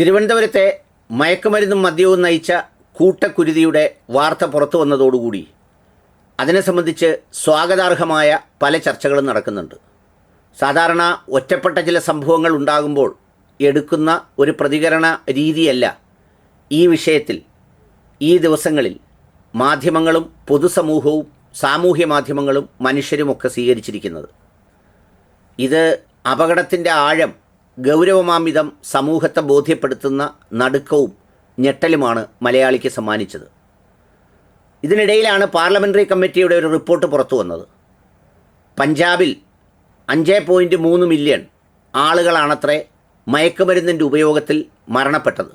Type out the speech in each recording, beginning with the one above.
തിരുവനന്തപുരത്തെ മയക്കുമരുന്നും മദ്യവും നയിച്ച കൂട്ടക്കുരുതിയുടെ വാർത്ത പുറത്തു വന്നതോടുകൂടി അതിനെ സംബന്ധിച്ച് സ്വാഗതാർഹമായ പല ചർച്ചകളും നടക്കുന്നുണ്ട്. സാധാരണ ഒറ്റപ്പെട്ട ചില സംഭവങ്ങൾ ഉണ്ടാകുമ്പോൾ എടുക്കുന്ന ഒരു പ്രതികരണ രീതിയല്ല ഈ വിഷയത്തിൽ. ഈ ദിവസങ്ങളിൽ മാധ്യമങ്ങളും പൊതുസമൂഹവും സാമൂഹ്യ മാധ്യമങ്ങളും മനുഷ്യരുമൊക്കെ സ്വീകരിച്ചിരിക്കുന്നത്. ഇത് അപകടത്തിന്റെ ആഴം ഗൗരവമാംവിധം സമൂഹത്തെ ബോധ്യപ്പെടുത്തുന്ന നടുക്കവും ഞെട്ടലുമാണ് മലയാളിക്ക് സമ്മാനിച്ചത്. ഇതിനിടയിലാണ് പാർലമെന്ററി കമ്മിറ്റിയുടെ ഒരു റിപ്പോർട്ട് പുറത്തു വന്നത്. പഞ്ചാബിൽ അഞ്ച് പോയിന്റ് മൂന്ന് മില്യൺ ആളുകളാണത്രേ മയക്കുമരുന്നിന്റെ ഉപയോഗത്തിൽ മരണപ്പെട്ടത്.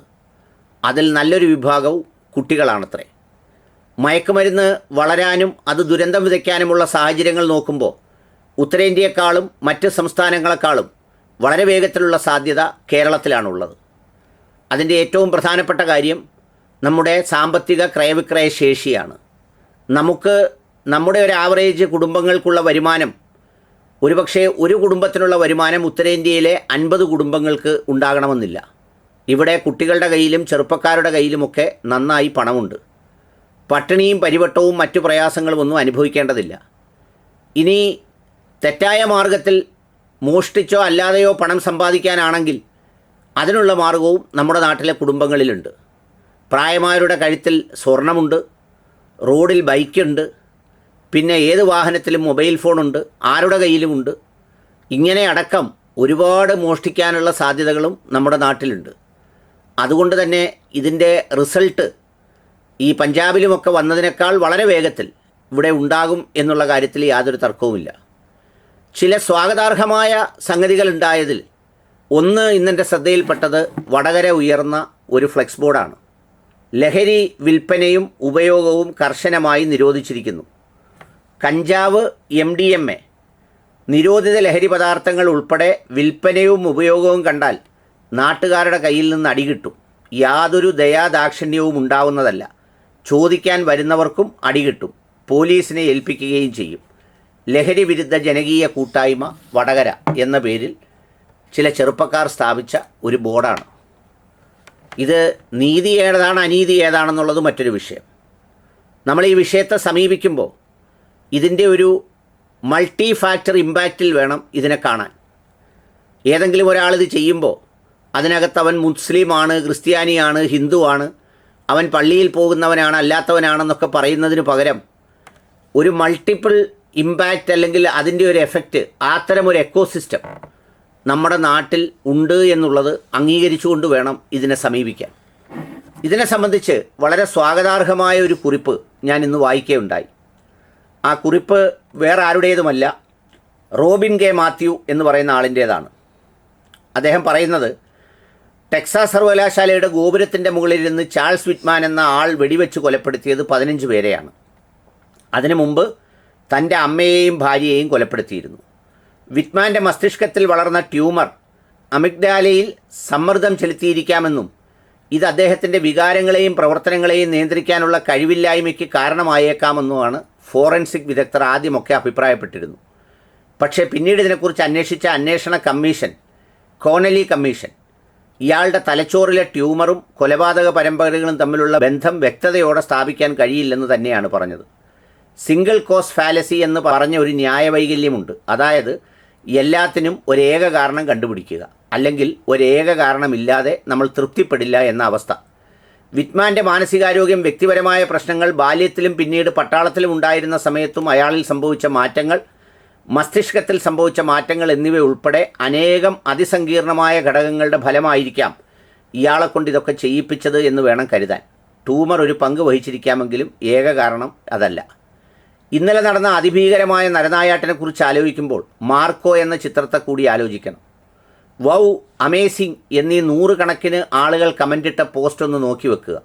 അതിൽ നല്ലൊരു വിഭാഗവും കുട്ടികളാണത്രേ. മയക്കുമരുന്ന് വളരാനും അത് ദുരന്തം വിതയ്ക്കാനുമുള്ള സാഹചര്യങ്ങൾ നോക്കുമ്പോൾ ഉത്തരേന്ത്യയെക്കാളും മറ്റ് സംസ്ഥാനങ്ങളെക്കാളും വളരെ വേഗത്തിലുള്ള സാധ്യത കേരളത്തിലാണുള്ളത്. അതിന്റെ ഏറ്റവും പ്രധാനപ്പെട്ട കാര്യം നമ്മുടെ സാമ്പത്തിക ക്രയവിക്രയ ശേഷിയാണ്. നമുക്ക് നമ്മുടെ ഒരു ആവറേജ് കുടുംബങ്ങൾക്കുള്ള വരുമാനം ഒരുപക്ഷെ ഒരു കുടുംബത്തിനുള്ള വരുമാനം ഉത്തരേന്ത്യയിലെ അൻപത് കുടുംബങ്ങൾക്ക് ഉണ്ടാകണമെന്നില്ല. ഇവിടെ കുട്ടികളുടെ കയ്യിലും ചെറുപ്പക്കാരുടെ കയ്യിലുമൊക്കെ നന്നായി പണമുണ്ട്. പട്ടിണിയും പരിവട്ടവും മറ്റു പ്രയാസങ്ങളും ഒന്നും അനുഭവിക്കേണ്ടതില്ല. ഇനി തെറ്റായ മാർഗത്തിൽ മോഷ്ടിച്ചോ അല്ലാതെയോ പണം സമ്പാദിക്കാനാണെങ്കിൽ അതിനുള്ള മാർഗവും നമ്മുടെ നാട്ടിലെ കുടുംബങ്ങളിലുണ്ട്. പ്രായമായവരുടെ കഴുത്തിൽ സ്വർണമുണ്ട് റോഡിൽ ബൈക്കുണ്ട് പിന്നെ ഏത് വാഹനത്തിലും മൊബൈൽ ഫോണുണ്ട് ആരുടെ കയ്യിലുമുണ്ട്. ഇങ്ങനെ അടക്കം ഒരുപാട് മോഷ്ടിക്കാനുള്ള സാധ്യതകളും നമ്മുടെ നാട്ടിലുണ്ട്. അതുകൊണ്ട് തന്നെ ഇതിന്റെ റിസൾട്ട് ഈ പഞ്ചാബിലുമൊക്കെ വന്നതിനേക്കാൾ വളരെ വേഗത്തിൽ ഇവിടെ ഉണ്ടാകും എന്നുള്ള കാര്യത്തിൽ യാതൊരു തർക്കവുമില്ല. ചില സ്വാഗതാർഹമായ സംഗതികൾ ഉണ്ടായതിൽ ഒന്ന് ഇന്നെന്റെ ശ്രദ്ധയിൽപ്പെട്ടത് വടകര ഉയർന്ന ഒരു ഫ്ലെക്സ് ബോർഡാണ്. ലഹരി വിൽപ്പനയും ഉപയോഗവും കർശനമായി നിരോധിച്ചിരിക്കുന്നു. കഞ്ചാവ് എം ഡി എം എ നിരോധിത ലഹരി പദാർത്ഥങ്ങൾ ഉൾപ്പെടെ വിൽപ്പനയും ഉപയോഗവും കണ്ടാൽ നാട്ടുകാരുടെ കയ്യിൽ നിന്ന് അടി കിട്ടും. യാതൊരു ദയാദാക്ഷിണ്യവും ഉണ്ടാവുന്നതല്ല. ചോദിക്കാൻ വരുന്നവർക്കും അടികിട്ടും പോലീസിനെ ഏൽപ്പിക്കുകയും ചെയ്യും. ലഹരി വിരുദ്ധ ജനകീയ കൂട്ടായ്മ വടകര എന്ന പേരിൽ ചില ചെറുപ്പക്കാർ സ്ഥാപിച്ച ഒരു ബോർഡാണ്. ഇത് നീതി ഏതാണ് അനീതി ഏതാണെന്നുള്ളത് മറ്റൊരു വിഷയം. നമ്മൾ ഈ വിഷയത്തെ സമീപിക്കുമ്പോൾ ഇതിന്റെ ഒരു മൾട്ടി ഫാക്ടർ ഇമ്പാക്റ്റിൽ വേണം ഇതിനെ കാണാൻ. ഏതെങ്കിലും ഒരാൾ ഇത് ചെയ്യുമ്പോൾ അതിനകത്ത് അവൻ മുസ്ലിമാണ് ക്രിസ്ത്യാനിയാണ് ഹിന്ദുവാണ് അവൻ പള്ളിയിൽ പോകുന്നവനാണ് അല്ലാത്തവനാണെന്നൊക്കെ പറയുന്നതിന് പകരം ഒരു മൾട്ടിപ്പിൾ ഇമ്പാക്റ്റ് അല്ലെങ്കിൽ അതിന്റെ ഒരു എഫക്റ്റ് അത്തരം ഒരു എക്കോസിസ്റ്റം നമ്മുടെ നാട്ടിൽ ഉണ്ട് എന്നുള്ളത് അംഗീകരിച്ചുകൊണ്ട് വേണം ഇതിനെ സമീപിക്കാൻ. ഇതിനെ സംബന്ധിച്ച് വളരെ സ്വാഗതാർഹമായ ഒരു കുറിപ്പ് ഞാൻ ഇന്ന് വായിക്കുകയുണ്ടായി. ആ കുറിപ്പ് വേറെ ആരുടേതുമല്ല റോബിൻ കെ മാത്യു എന്ന് പറയുന്ന ആളിന്റേതാണ് അദ്ദേഹം പറയുന്നത് ടെക്സാസ് സർവകലാശാലയുടെ ഗോപുരത്തിന്റെ മുകളിൽ നിന്ന് ചാൾസ് വിറ്റ്മാൻ എന്ന ആൾ വെടിവെച്ച് കൊലപ്പെടുത്തിയത് പതിനഞ്ച് പേരെയാണ്. അതിനു മുമ്പ് തന്റെ അമ്മയെയും ഭാര്യയെയും കൊലപ്പെടുത്തിയിരുന്നു. വിറ്റ്മാന്റെ മസ്തിഷ്കത്തിൽ വളർന്ന ട്യൂമർ അമിഗ്ഡാലയിൽ സമ്മർദ്ദം ചെലുത്തിയിരിക്കാമെന്നും ഇത് അദ്ദേഹത്തിന്റെ വികാരങ്ങളെയും പ്രവർത്തനങ്ങളെയും നിയന്ത്രിക്കാനുള്ള കഴിവില്ലായ്മയ്ക്ക് കാരണമായേക്കാമെന്നുമാണ് ഫോറൻസിക് വിദഗ്ധർ ആദ്യമൊക്കെ അഭിപ്രായപ്പെട്ടിരുന്നു. പക്ഷേ പിന്നീട് ഇതിനെക്കുറിച്ച് അന്വേഷിച്ച അന്വേഷണ കമ്മീഷൻ കോണലി കമ്മീഷൻ ഇയാളുടെ തലച്ചോറിലെ ട്യൂമറും കൊലപാതക പരമ്പരകളും തമ്മിലുള്ള ബന്ധം വ്യക്തതയോടെ സ്ഥാപിക്കാൻ കഴിയില്ലെന്ന് തന്നെയാണ് പറഞ്ഞത്. സിംഗിൾ കോസ് ഫാലസി എന്ന് പറഞ്ഞ ഒരു ന്യായവൈകല്യമുണ്ട്. അതായത് എല്ലാത്തിനും ഒരേക കാരണം കണ്ടുപിടിക്കുക. അല്ലെങ്കിൽ ഒരേക കാരണമില്ലാതെ നമ്മൾ തൃപ്തിപ്പെടില്ല എന്ന അവസ്ഥ. വിറ്റ്മാന്റെ മാനസികാരോഗ്യം വ്യക്തിപരമായ പ്രശ്നങ്ങൾ ബാല്യത്തിലും പിന്നീട് പട്ടാളത്തിലും ഉണ്ടായിരുന്ന സമയത്തും അയാളിൽ സംഭവിച്ച മാറ്റങ്ങൾ മസ്തിഷ്കത്തിൽ സംഭവിച്ച മാറ്റങ്ങൾ എന്നിവ ഉൾപ്പെടെ അനേകം അതിസങ്കീർണമായ ഘടകങ്ങളുടെ ഫലമായിരിക്കാം ഇയാളെ കൊണ്ട് ഇതൊക്കെ ചെയ്യിപ്പിച്ചത് എന്ന് വേണം കരുതാൻ. ട്യൂമർ ഒരു പങ്ക് വഹിച്ചിരിക്കാമെങ്കിലും ഏക കാരണം അതല്ല. ഇന്നലെ നടന്ന അതിഭീകരമായ നരനായാട്ടിനെക്കുറിച്ച് ആലോചിക്കുമ്പോൾ മാർക്കോ എന്ന ചിത്രത്തെ കൂടി ആലോചിക്കണം. വൗ അമേസിംഗ് എന്നീ നൂറുകണക്കിന് ആളുകൾ കമന്റിട്ട പോസ്റ്റ് ഒന്ന് നോക്കി വെക്കുക.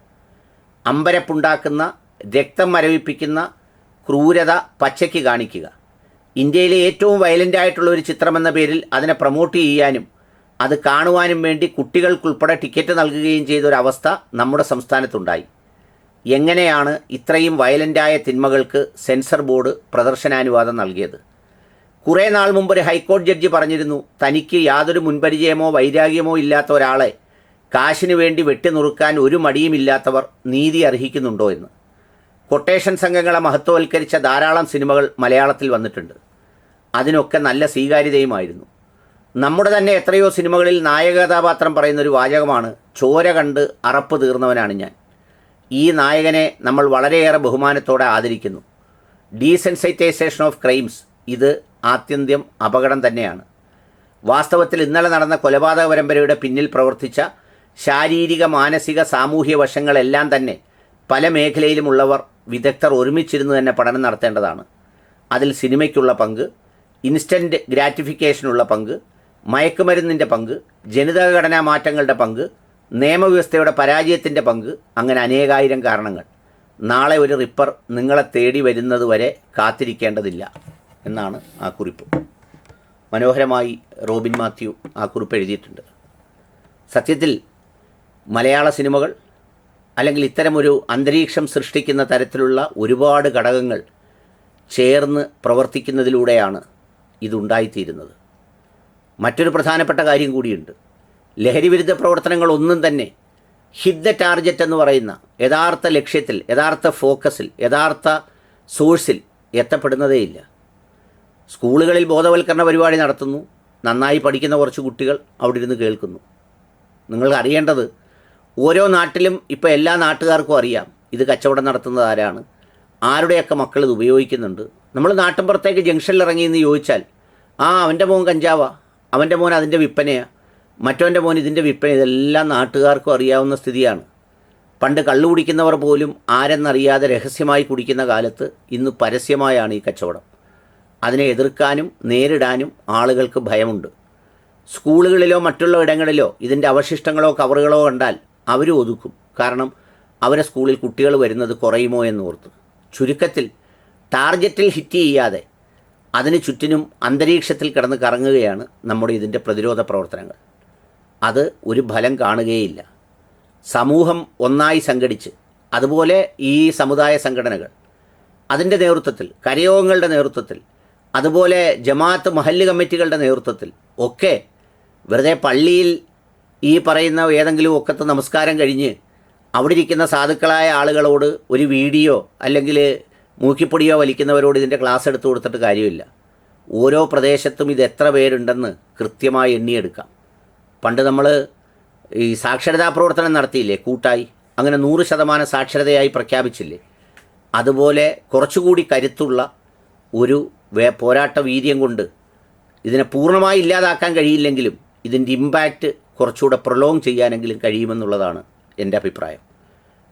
അമ്പരപ്പുണ്ടാക്കുന്ന രക്തം മരവിപ്പിക്കുന്ന ക്രൂരത പച്ചയ്ക്ക് കാണിക്കുക. ഇന്ത്യയിലെ ഏറ്റവും വയലന്റ് ആയിട്ടുള്ള ഒരു ചിത്രമെന്ന പേരിൽ അതിനെ പ്രൊമോട്ട് ചെയ്യാനും അത് കാണുവാനും വേണ്ടി കുട്ടികൾക്കുൾപ്പെടെ ടിക്കറ്റ് നൽകുകയും ചെയ്തൊരവസ്ഥ നമ്മുടെ സംസ്ഥാനത്തുണ്ടായി. എങ്ങനെയാണ് ഇത്രയും വയലന്റായ തിന്മകൾക്ക് സെൻസർ ബോർഡ് പ്രദർശനാനുവാദം നൽകിയത്? കുറേ നാൾ മുമ്പ് ഒരു ഹൈക്കോടതി ജഡ്ജി പറഞ്ഞിരുന്നു തനിക്ക് യാതൊരു മുൻപരിചയമോ വൈരാഗ്യമോ ഇല്ലാത്ത ഒരാളെ കാശിനു വേണ്ടി വെട്ടിനുറുക്കാൻ ഒരു മടിയുമില്ലാത്തവർ നീതി അർഹിക്കുന്നുണ്ടോ എന്ന്. കൊട്ടേഷൻ സംഘങ്ങളെ മഹത്വവൽക്കരിച്ച ധാരാളം സിനിമകൾ മലയാളത്തിൽ വന്നിട്ടുണ്ട്. അതിനൊക്കെ നല്ല സ്വീകാര്യതയുമായിരുന്നു. നമ്മുടെ തന്നെ എത്രയോ സിനിമകളിൽ നായക കഥാപാത്രം പറയുന്നൊരു വാചകമാണ് ചോര കണ്ട് അറപ്പ് തീർന്നവനാണ് ഞാൻ. ഈ നായകനെ നമ്മൾ വളരെയേറെ ബഹുമാനത്തോടെ ആദരിക്കുന്നു. ഡീസെൻസൈറ്റൈസേഷൻ ഓഫ് ക്രൈംസ് ഇത് ആത്യന്ത്യം അപകടം തന്നെയാണ്. വാസ്തവത്തിൽ ഇന്നലെ നടന്ന കൊലപാതക പരമ്പരയുടെ പിന്നിൽ പ്രവർത്തിച്ച ശാരീരിക മാനസിക സാമൂഹ്യ വശങ്ങളെല്ലാം തന്നെ പല മേഖലയിലുമുള്ളവർ വിദഗ്ധർ ഒരുമിച്ചിരുന്ന് തന്നെ പഠനം നടത്തേണ്ടതാണ്. അതിൽ സിനിമയ്ക്കുള്ള പങ്ക് ഇൻസ്റ്റന്റ് ഗ്രാറ്റിഫിക്കേഷനുള്ള പങ്ക് മയക്കുമരുന്നിന്റെ പങ്ക് ജനിതക ഘടനാ മാറ്റങ്ങളുടെ പങ്ക് നിയമവ്യവസ്ഥയുടെ പരാജയത്തിന്റെ പങ്ക് അങ്ങനെ അനേകായിരം കാരണങ്ങൾ. നാളെ ഒരു റിപ്പർ നിങ്ങളെ തേടി വരുന്നത് വരെ കാത്തിരിക്കേണ്ടതില്ല എന്നാണ് ആ കുറിപ്പ്. മനോഹരമായി റോബിൻ മാത്യു ആ കുറിപ്പ് എഴുതിയിട്ടുണ്ട്. സത്യത്തിൽ മലയാള സിനിമകൾ അല്ലെങ്കിൽ ഇത്തരമൊരു അന്തരീക്ഷം സൃഷ്ടിക്കുന്ന തരത്തിലുള്ള ഒരുപാട് ഘടകങ്ങൾ ചേർന്ന് പ്രവർത്തിക്കുന്നതിലൂടെയാണ് ഇതുണ്ടായിത്തീരുന്നത്. മറ്റൊരു പ്രധാനപ്പെട്ട കാര്യം കൂടിയുണ്ട്. ലഹരിവിരുദ്ധ പ്രവർത്തനങ്ങളൊന്നും തന്നെ ഹിഡ് ടാർജറ്റ് എന്ന് പറയുന്ന യഥാർത്ഥ ലക്ഷ്യത്തിൽ യഥാർത്ഥ ഫോക്കസിൽ യഥാർത്ഥ സോഴ്സിൽ എത്തപ്പെടുന്നതേയില്ല സ്കൂളുകളിൽ ബോധവൽക്കരണ പരിപാടി നടത്തുന്നു. നന്നായി പഠിക്കുന്ന കുറച്ച് കുട്ടികൾ അവിടെ ഇരുന്ന് കേൾക്കുന്നു. നിങ്ങൾക്ക് അറിയേണ്ടത് ഓരോ നാട്ടിലും ഇപ്പോൾ എല്ലാ നാട്ടുകാർക്കും അറിയാം ഇത് കച്ചവടം നടത്തുന്നത് ആരാണ്. ആരുടെയൊക്കെ മക്കൾ ഇത് ഉപയോഗിക്കുന്നുണ്ട്. നമ്മൾ നാട്ടിൻപുറത്തേക്ക് ജംഗ്ഷനിൽ ഇറങ്ങി എന്ന് ചോദിച്ചാൽ ആ അവന്റെ മോൻ കഞ്ചാവാ. അവന്റെ മോൻ അതിന്റെ വിൽപ്പനയാ മറ്റവന്റെ മോൻ ഇതിന്റെ വിൽപ്പന ഇതെല്ലാം നാട്ടുകാർക്കും അറിയാവുന്ന സ്ഥിതിയാണ്. പണ്ട് കള്ളു കുടിക്കുന്നവർ പോലും ആരെന്നറിയാതെ രഹസ്യമായി കുടിക്കുന്ന കാലത്ത് ഇന്ന് പരസ്യമായാണ് ഈ കച്ചവടം. അതിനെ എതിർക്കാനും നേരിടാനും ആളുകൾക്ക് ഭയമുണ്ട്. സ്കൂളുകളിലോ മറ്റുള്ള ഇടങ്ങളിലോ ഇതിന്റെ അവശിഷ്ടങ്ങളോ കവറുകളോ കണ്ടാൽ അവരും ഒതുക്കും. കാരണം അവരെ സ്കൂളിൽ കുട്ടികൾ വരുന്നത് കുറയുമോ എന്നോർത്ത്. ചുരുക്കത്തിൽ ടാർഗറ്റിൽ ഹിറ്റ് ചെയ്യാതെ അതിന് ചുറ്റിനും അന്തരീക്ഷത്തിൽ കിടന്ന് കറങ്ങുകയാണ് നമ്മുടെ ഇതിന്റെ പ്രതിരോധ പ്രവർത്തനങ്ങൾ. അത് ഒരു ഫലം കാണുകയില്ല. സമൂഹം ഒന്നായി സംഘടിച്ച് അതുപോലെ ഈ സമുദായ സംഘടനകൾ അതിന്റെ നേതൃത്വത്തിൽ കരയോഗങ്ങളുടെ നേതൃത്വത്തിൽ അതുപോലെ ജമാഅത്ത് മഹല്ല് കമ്മിറ്റികളുടെ നേതൃത്വത്തിൽ ഒക്കെ വെറുതെ പള്ളിയിൽ ഈ പറയുന്ന ഏതെങ്കിലും ഒക്കത്തെ നമസ്കാരം കഴിഞ്ഞ് അവിടെ ഇരിക്കുന്ന സാധുക്കളായ ആളുകളോട് ഒരു വീഡിയോ അല്ലെങ്കിൽ മൂക്കിപ്പൊടിയോ വലിക്കുന്നവരോട് ഇതിന്റെ ക്ലാസ് എടുത്തു കൊടുത്തിട്ട് കാര്യമില്ല. ഓരോ പ്രദേശത്തും ഇത് എത്ര പേരുണ്ടെന്ന് കൃത്യമായി എണ്ണിയെടുക്കാം. പണ്ട് നമ്മൾ ഈ സാക്ഷരതാ പ്രവർത്തനം നടത്തിയില്ലേ? കൂട്ടായി. അങ്ങനെ നൂറ് ശതമാനം സാക്ഷരതയായി പ്രഖ്യാപിച്ചില്ലേ? അതുപോലെ കുറച്ചുകൂടി കരുത്തുള്ള ഒരു വേ പോരാട്ട വീര്യം കൊണ്ട് ഇതിനെ പൂർണമായി ഇല്ലാതാക്കാൻ കഴിയില്ലെങ്കിലും ഇതിന്റെ ഇമ്പാക്റ്റ് കുറച്ചുകൂടെ പ്രൊലോങ് ചെയ്യാനെങ്കിലും കഴിയുമെന്നുള്ളതാണ് എന്റെ അഭിപ്രായം.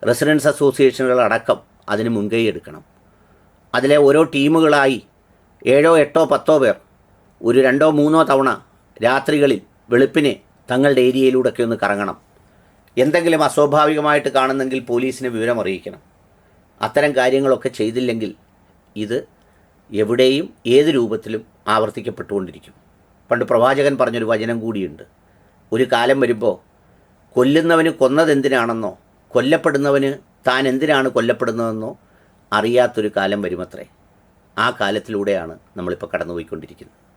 റെസിഡൻസ് അസോസിയേഷനുകൾ അടക്കം അതിന് മുൻകൈ എടുക്കണം. അതിലെ ഓരോ ടീമുകളായി ഏഴോ എട്ടോ പത്തോ പേർ ഒരു രണ്ടോ മൂന്നോ തവണ രാത്രികളിൽ വെളുപ്പിനെ തങ്ങളുടെ ഏരിയയിലൂടെയൊക്കെ ഒന്ന് കറങ്ങണം. എന്തെങ്കിലും അസ്വാഭാവികമായിട്ട് കാണുന്നെങ്കിൽ പോലീസിനെ വിവരം അറിയിക്കണം അത്തരം കാര്യങ്ങളൊക്കെ ചെയ്തില്ലെങ്കിൽ ഇത് എവിടെയും ഏത് രൂപത്തിലും ആവർത്തിക്കപ്പെട്ടുകൊണ്ടിരിക്കും. പണ്ട് പ്രവാചകൻ പറഞ്ഞൊരു വചനം കൂടിയുണ്ട്. ഒരു കാലം വരുമ്പോൾ കൊല്ലുന്നവന് കൊന്നതെന്തിനാണെന്നോ കൊല്ലപ്പെടുന്നവന് താൻ എന്തിനാണ് കൊല്ലപ്പെടുന്നതെന്നോ അറിയാത്തൊരു കാലം വരുമത്രേ. ആ കാലത്തിലൂടെയാണ് നമ്മളിപ്പോൾ കടന്നുപോയിക്കൊണ്ടിരിക്കുന്നത്.